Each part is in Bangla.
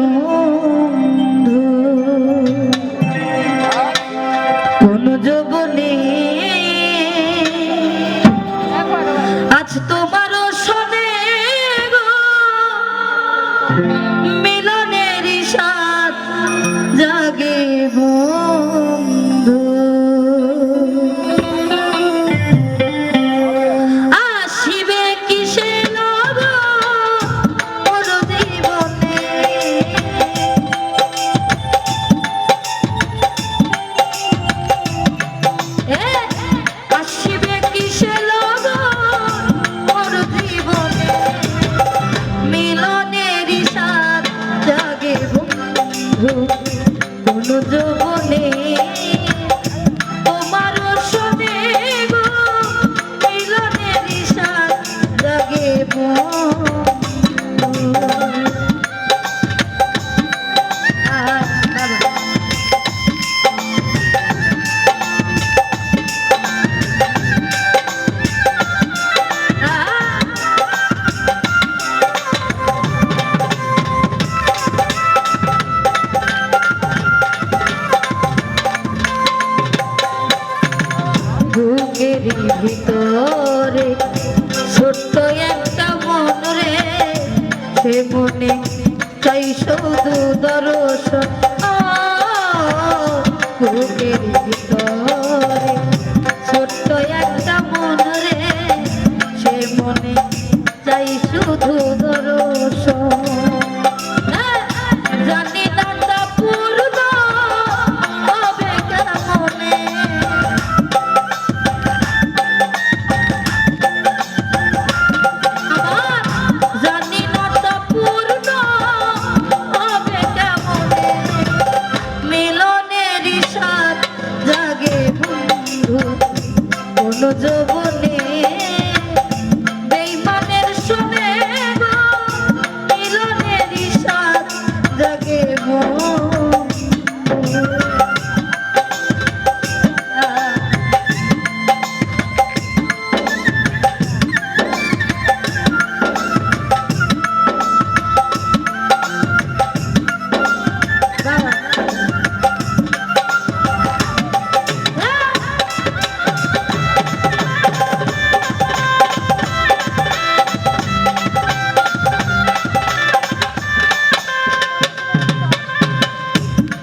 Oh ভিতরে ছোট্ট একটা মন রে, সে মনে চাই শুধু দর্শন। বুকের ভিতরে ছোট্ট একটা মন রে, সে মনে চাই শুধু দর্শন। জানি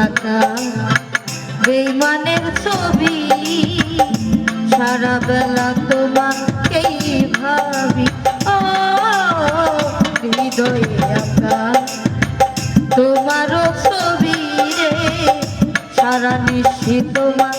আঁকা বেইমানের ছবি সারা বেলা তোমাকেই ভাবি। ও, হৃদয়ে আঁকা তোমারও ছবি রে, সারা নিশ্চিত তোমাকেই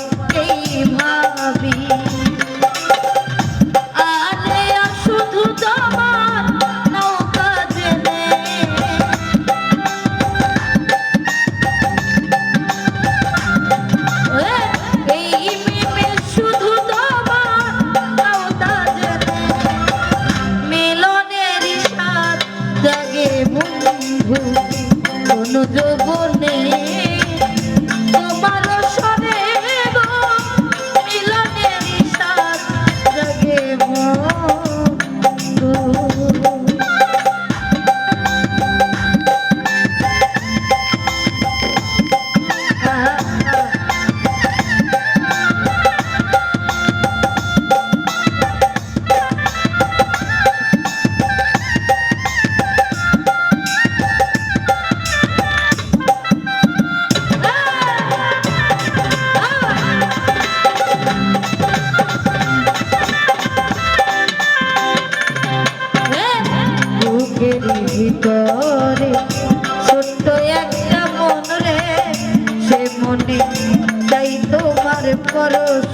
পরশ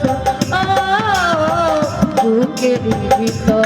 ও, বুকের ভিতরে